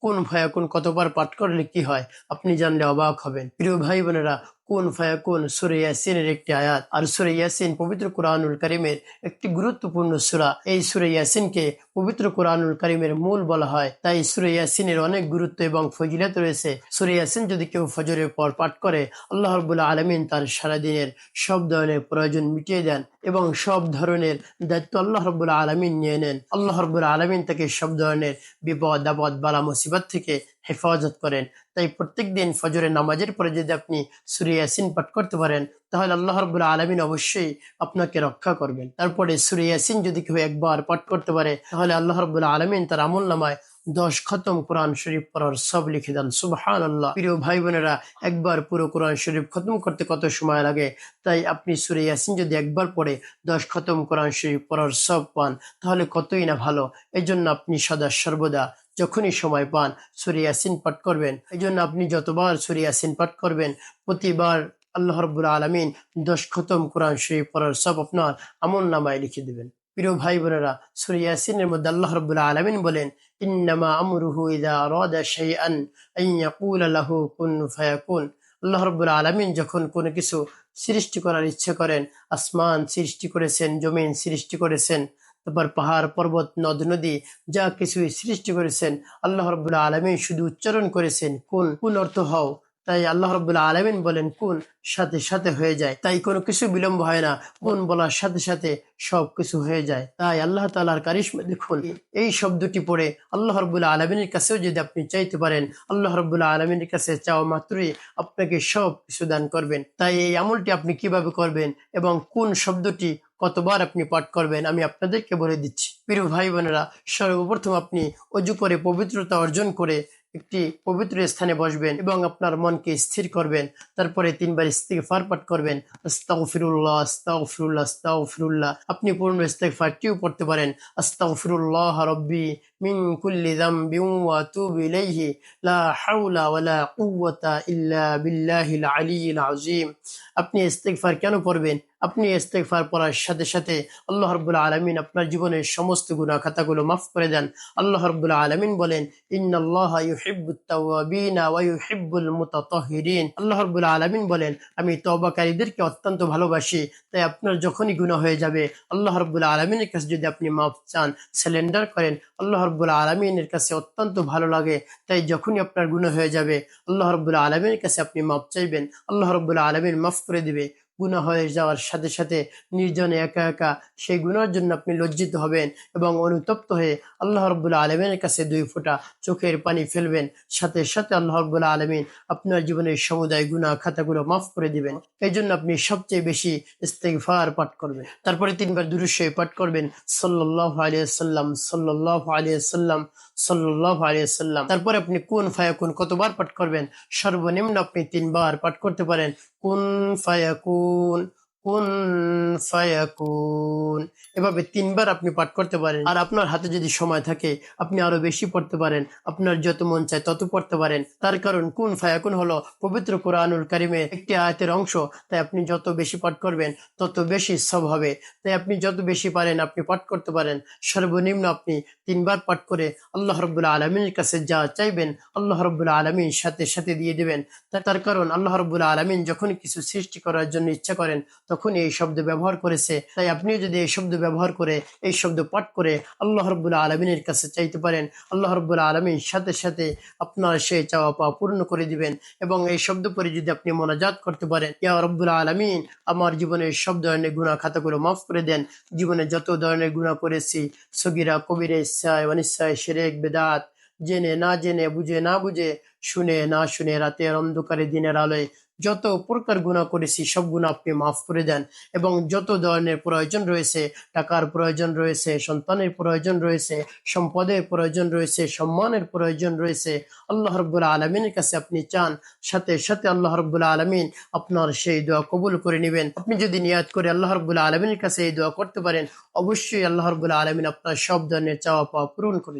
কোন ফায়াকুন কতবার পাঠ করলে কি হয়? আপনি জানলে অবাক হবেন। প্রিয় ভাই বোনেরা কোন ফায়াকুন একটি আয়াত। আর পবিত্র কোরআনুল করিমের একটি গুরুত্বপূর্ণ সুরা। এই পবিত্র কোরআনুল করিমের মূল বলা হয়। তাই অনেক গুরুত্ব এবং ফজিলত রয়েছে। যদি কেউ ফজরের পর পাঠ করে, আল্লাহ রবুল্লা আলমিন তার সারাদিনের সব ধরনের প্রয়োজন মিটিয়ে দেন এবং সব ধরনের দায়িত্ব আল্লাহ রবুল্লা আলমিন নিয়ে নেন। আল্লাহ রবুল্লা আলমিন তাকে সব ধরনের বিপদ, আপদ, বালা, মুসিবত থেকে হেফাজত করেন। তাই প্রত্যেক দিন ফজরের নামাজের পরে যদি আপনি সুরে ইয়াসিন পাঠ করতে পারেন, তাহলে আল্লাহ রবুল্লা আলমিন অবশ্যই আপনাকে রক্ষা করবেন। তারপরে সুরে ইয়াসিন যদি কেউ একবার পাঠ করতে পারে, তাহলে আল্লাহ রবুল্লা আলমিন তার আমল নামায় দশ খতম কোরআন শরীফ পড়ার সব লিখে দেন। সুবহান আল্লাহ প্রিয় ভাই বোনেরা, একবার পুরো কোরআন শরীফ খতম করতে কত সময় লাগে? তাই আপনি সুরে ইয়াসিন যদি একবার পড়ে দশ খতম কোরআন শরীফ পড়ার সব পান, তাহলে কতই না ভালো? এই জন্য আপনি সদা সর্বদা যখনই সময় পান, সুরে ইয়াসিন পাঠ করবেন। এই জন্য আপনি যতবার সুরে ইয়াসিন পাঠ করবেন, প্রতিবার আল্লাহ রব্বুল আলমিন দশ খতম কোরআন শরীফ পড়ার সব আপনার আমল নামায় লিখে দেবেন। প্রিয় ভাই বোনেরা সুরিয়াসিনের মধ্যে আল্লাহ রব্বুল আলমিন বলেন, ইন্নামা আমরুহু ইদা আরাদা শাইআন আন ইয়াকুলা লাহু কুন ফায়াকুন। আল্লাহ রব্বুল আলমিন যখন কোনো কিছু সৃষ্টি করার ইচ্ছে করেন, আসমান সৃষ্টি করেছেন, জমিন সৃষ্টি করেছেন তারপর পাহাড়, পর্বত, নদ, নদী যা কিছুই সৃষ্টি করেছেন, আল্লাহ রব্বুল্লাহ আলমিন শুধু উচ্চারণ করেছেন কোন কোন অর্থ হও। তাই আল্লাহ রব্বুল্লাহ আলমিন বলেন কোন সাথে সাথে হয়ে যায়। তাই কোনো কিছু বিলম্ব হয় না কোন বলার সাথে সাথে সব কিছু হয়ে যায়। তাই আল্লাহ তালার কারিশমা দেখুন, এই শব্দটি পড়ে আল্লাহ রব্বুল্লাহ আলমিনের কাছেও যদি আপনি চাইতে পারেন, আল্লাহ রব্বুল্লাহ আলমিনের কাছে চাওয়া মাত্রই আপনাকে সব কিছু দান করবেন। তাই এই আমলটি আপনি কীভাবে করবেন এবং কোন শব্দটি কতবার আপনি পাঠ করবেন, আমি আপনাদেরকে বলে দিচ্ছি। প্রিয় ভাই বোনেরা সর্বপ্রথম আপনি অজু করে পবিত্রতা অর্জন করে একটি পবিত্র স্থানে বসবেন এবং আপনার মনকে স্থির করবেন। তারপরে তিনবার ইস্তেগফার পাঠ করবেন। আস্তাগফিরুল্লাহ আস্তাগফিরুল্লাহ আস্তাগফিরুল্লাহ। আপনি পূর্ণ ইস্তেগফারটিও পড়তে পারেন। আস্তাগফিরুল্লাহ রব্বি মিন কুল্লি যামবিন ওয়া আতুবু ইলাইহি। লা হাওলা ওয়ালা কুওয়াতা ইল্লা বিল্লাহিল আলিয়্যিল আযীম। আপনি ইস্তেগফার কেন পড়বেন আপনি ইস্তেগফার পড়ার সাথে সাথে আল্লাহ রাব্বুল আলামিন আপনার জীবনের সমস্ত গুনাহ খাতাগুলো মাফ করে দেন। আল্লাহ রাব্বুল আলামিন বলেন, ইন্নাল্লাহা আমি তওবাকারীদেরকে অত্যন্ত ভালোবাসি, তাই আপনার যখনই গুনাহ হয়ে যাবে, আল্লাহ রাব্বুল আলামিনের কাছে যদি আপনি মাফ চান সারেন্ডার করেন, আল্লাহ রাব্বুল আলামিনের কাছে অত্যন্ত ভালো লাগে, তাই যখনই আপনার গুনাহ হয়ে যাবে, আল্লাহ রাব্বুল আলামিনের কাছে আপনি মাফ চাইবেন, আল্লাহ রাব্বুল আলমিন মাফ করে দিবে। গুণা হয়ে যাওয়ার সাথে সাথে নির্জনে একা একা সেই গুণার জন্য আপনি লজ্জিত হবেন এবং অনুতপ্ত হয়ে আল্লাহ রব্বুল্লা আলমিনের কাছে দুই ফোঁটা চোখের পানি ফেলবেন। সাথে সাথে আল্লাহ রব্বুল্লা আলমিন আপনার জীবনের সমুদায় গুণা খাতাগুলো মাফ করে দিবেন। এই জন্য আপনি সবচেয়ে বেশি ইস্তেগফার পাঠ করবেন। তারপরে তিনবার দুরুশ্বই পাঠ করবেন। সাল্লাহ আলিয়াল্লাম সাল্লাহ আলিয়াল্লাম সাল্লাহ আলিয়াল্লাম তারপরে আপনি কোন ফায়া কোন কতবার পাঠ করবেন? সর্বনিম্ন আপনি তিনবার পাঠ করতে পারেন। কোন ফায়া কুন Cool. ফায়াকুন। এভাবে তিনবার আপনি পাঠ করতে পারেন। আর আপনার হাতে যদি সময় থাকে, আপনি আরও বেশি পড়তে পারেন। আপনার যত মন চায় তত পড়তে পারেন। তার কারণ কোন ফায়াকুন হলো পবিত্র কোরআনুল কারিমের একটি আয়াতের অংশ। তাই আপনি যত বেশি পাঠ করবেন, তত বেশি সব হবে। তাই আপনি যত বেশি পারেন, আপনি পাঠ করতে পারেন। সর্বনিম্ন আপনি তিনবার পাঠ করে আল্লাহ রব্বুল্লাহ আলমীর কাছে যা চাইবেন, আল্লাহ রব্বুল্লাহ আলমীর সাথে সাথে দিয়ে দেবেন। তার কারণ আল্লাহ রব্বুল্লাহ আলমিন যখন কিছু সৃষ্টি করার জন্য ইচ্ছা করেন তখন এই শব্দ ব্যবহার করেছে। তাই আপনিও যদি এই শব্দ ব্যবহার করে, এই শব্দ পাঠ করে আল্লাহ রব্বুল্লাহ আলমিনের কাছে চাইতে পারেন, আল্লাহ রব্বুল্লাহ আলমিন সাথে সাথে আপনার সেই চাওয়া পাওয়া পূর্ণ করে দিবেন এবং এই শব্দ পরে যদি আপনি মোনাজাত করতে পারেন, ইয়া রব্বুল্লাহ আলমিন, আমার জীবনের সব ধরনের গুণা খাতাগুলো মাফ করে দেন। জীবনে যত ধরনের গুণা করেছি, সগিরা, কবিরে, ইচ্ছায়, অনিচ্ছায় সেরেক বেদাত জেনে না জেনে, বুঝে না বুঝে, শুনে না শুনে রাতের অন্ধকারে দিনের আলোয় যত প্রকার গুণা করেছি, সব গুণা আপনি মাফ করে দেন। এবং যত ধরনের প্রয়োজন রয়েছে, টাকার প্রয়োজন রয়েছে, সন্তানের প্রয়োজন রয়েছে, সম্পদের প্রয়োজন রয়েছে, সম্মানের প্রয়োজন রয়েছে, আল্লাহ রব্বুল আলমিনের কাছে আপনি চান, সাথে সাথে আল্লাহ রব্বুল আলমিন আপনার সেই দোয়া কবুল করে নেবেন। আপনি যদি নিয়াদ করে আল্লাহ রব্বুল আলমিনের কাছে এই দোয়া করতে পারেন, অবশ্যই আল্লাহ রব্বুল আলমিন আপনার সব ধরনের চাওয়া পাওয়া পূরণ করে